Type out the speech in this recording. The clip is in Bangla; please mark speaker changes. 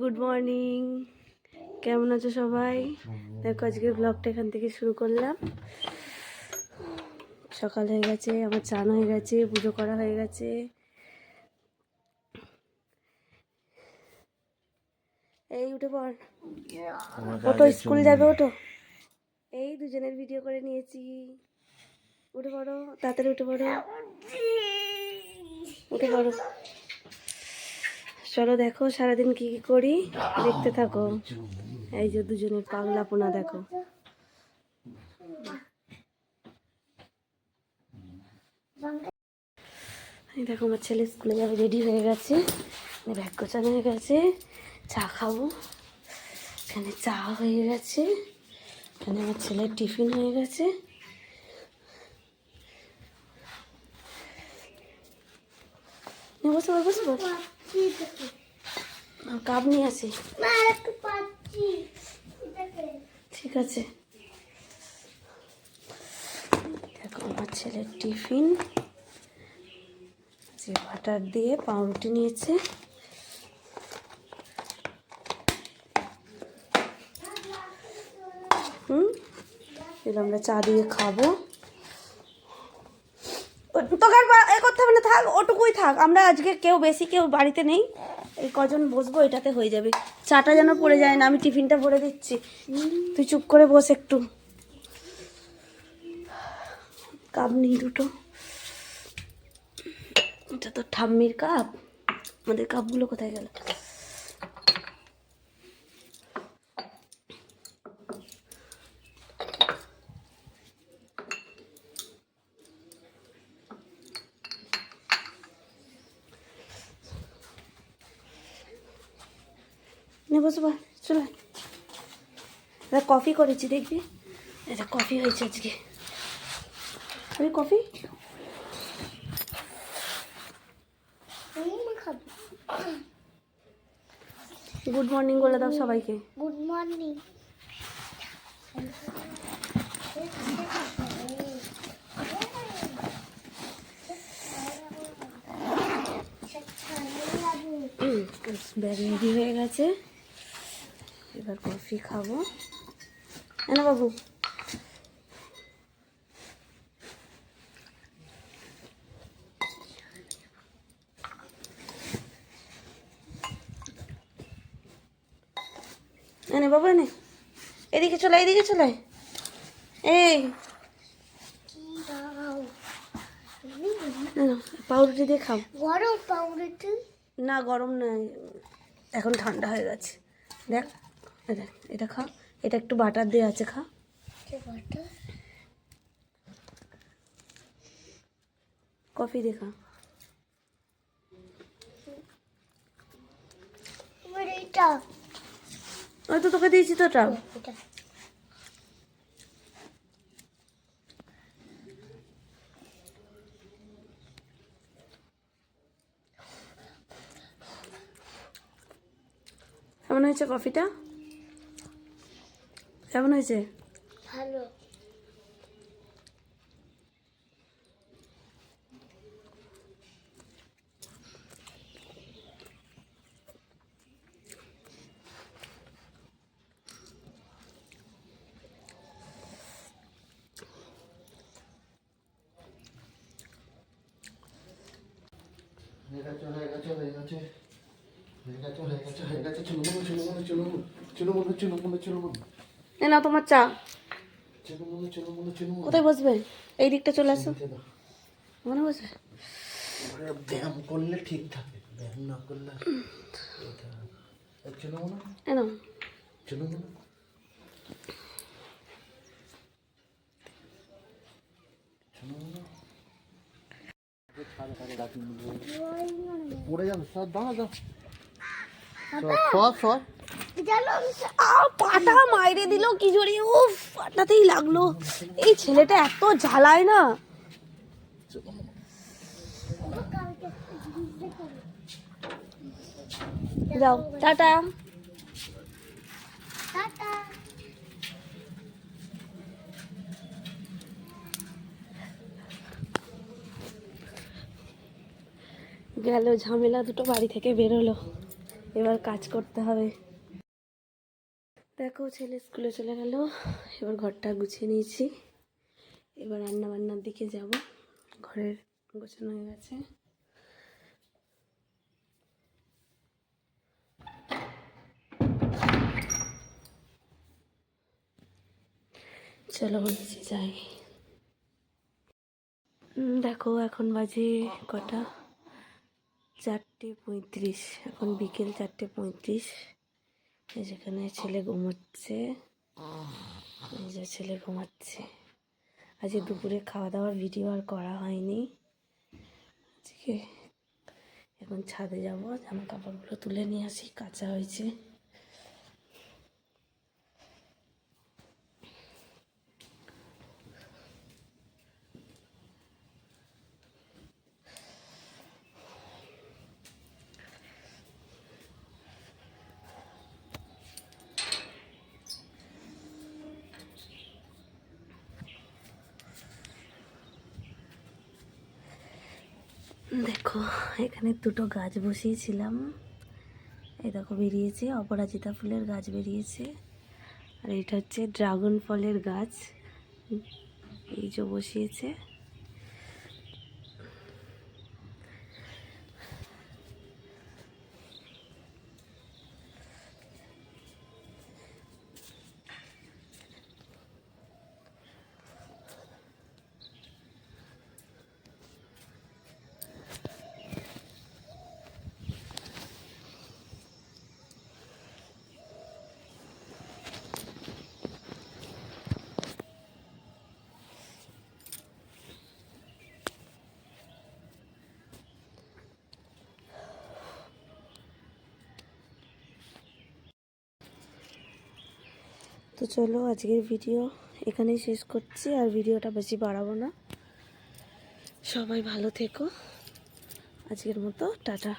Speaker 1: Good morning. কেমন আছো সবাই? দেখো আজকের ব্লগটা এখান থেকে শুরু করলাম। সকাল হয়ে গেছে, আমার চান হয়ে গেছে, পুজো করা হয়ে গেছে। এই, উঠে পড়। ওটো স্কুল যাবে ওটো এই, দুজনের ভিডিও করে নিয়েছি। উঠে পড়ো, তাড়াতাড়ি উঠে পড়ো। উঠে পড়ো। চলো দেখো, সারাদিন কি কি করি? দেখতে থাকো। এই যে দুজনের পাগলা পোনা, দেখো। দেখো, আমার ছেলে স্কুলে যাবে রেডি হয়ে গেছে। ব্যাগ গোছানো হয়ে গেছে। চা খাব। এখানে চা হয়ে গেছে। এখানে আমার ছেলের টিফিন হয়ে গেছে। বসো বসো বসো। কাপ নিয়ে আসি। ঠিক আছে। দেখো আমার ছেলের টিফিন। যে বাটার দিয়ে পাউরুটি নিয়েছে। হুম? এবার আমরা চা দিয়ে খাব। তোকে এ করতে হবে না থাক, ওটুকুই থাক। আমরা আজকে কেউ বেশি কেউ বাড়িতে নেই। এই কজন বসবো, এটাতে হয়ে যাবে। চাটা যেন পড়ে যায় না, আমি টিফিনটা ভরে দিচ্ছি। তুই চুপ করে বস একটু। কাপ নিই দুটো। এটা তো ঠাম্মির কাপ। আমাদের কাপগুলো কোথায় গেল? নে বসো বা চলে। এটা কফি করেছি দেখবি? এটা কফি হয়েছে আজকে। আরে কফি? গুড মর্নিং বলে দাও সবাইকে।
Speaker 2: Good morning.
Speaker 1: ব্যাগ রেডি হয়ে গেছে। এবার কফি খাব। না বাবু। এনে বাবু এনে। এদিকে চলে এদিকে চলে। এই। না, না, পাউরুটি দিয়ে খাও।
Speaker 2: গরম পাউরুটি?
Speaker 1: না গরম নয়। এখন ঠান্ডা হয়ে গেছে। দেখ। দেখ এটা খা। এটা একটু বাটার দিয়ে আছে খা। কফি দিয়ে খা।
Speaker 2: এবার এইটা
Speaker 1: ওই তো তোকে দিয়েছি তো ওটা কেমন হয়েছে কফিটা কেমন হয়েছে?
Speaker 2: ভালো।
Speaker 3: হয়ে গেছে হয়ে গেছে হয়ে গেছে। হয়ে গেছে হয়ে গেছে হয়ে গেছে।
Speaker 1: এ নাও তোমার চা। কোথায় বসবে? এই দিকটা চলে আসো। মনে বসবে
Speaker 3: ব্যায়াম করলে ঠিক থাকে ব্যায়াম না করলে পড়ে যাবে সব দাঁড়া দাও সব সব
Speaker 1: পাটা মাইরে দিল কি জোরে উফ পাটাতেই লাগল। এই ছেলেটা এত জ্বালায় না। যাও টাটা।
Speaker 2: টাটা।
Speaker 1: গেল ঝামেলা দুটো বাড়ি থেকে বেরোলো। এবার কাজ করতে হবে। দেখো ছেলে স্কুলে চলে গেল। এবার ঘরটা গুছিয়ে নিয়েছি। এবার রান্না বান্নার দিকে যাব। ঘরের গোছানো হয়ে গেছে। চলো নিচে যাই। দেখো এখন বাজে কটা? চারটে পঁয়ত্রিশ। এখন বিকেল চারটে পঁয়ত্রিশ। যেখানে ছেলে ঘুমাচ্ছে। যে ছেলে ঘুমাচ্ছে। আজকে দুপুরে খাওয়া দাওয়ার ভিডিও আর করা হয়নি। আজকে এখন ছাদে যাব জামা কাপড়গুলো তুলে নিয়ে আসি, কাঁচা হয়েছে। দেখো, এখানে দুটো গাছ বসিয়েছিলাম। এই দেখো, বেরিয়েছে। অপরাজিতা ফুলের গাছ বেরিয়েছে। আর এটা হচ্ছে ড্রাগন ফলের গাছ। এই যে বসিয়েছে। তো চলো আজকের ভিডিও এখানেই শেষ করছি, আর ভিডিওটা বেশি বাড়াবো না। সবাই ভালো থেকো। আজকের মতো, টাটা।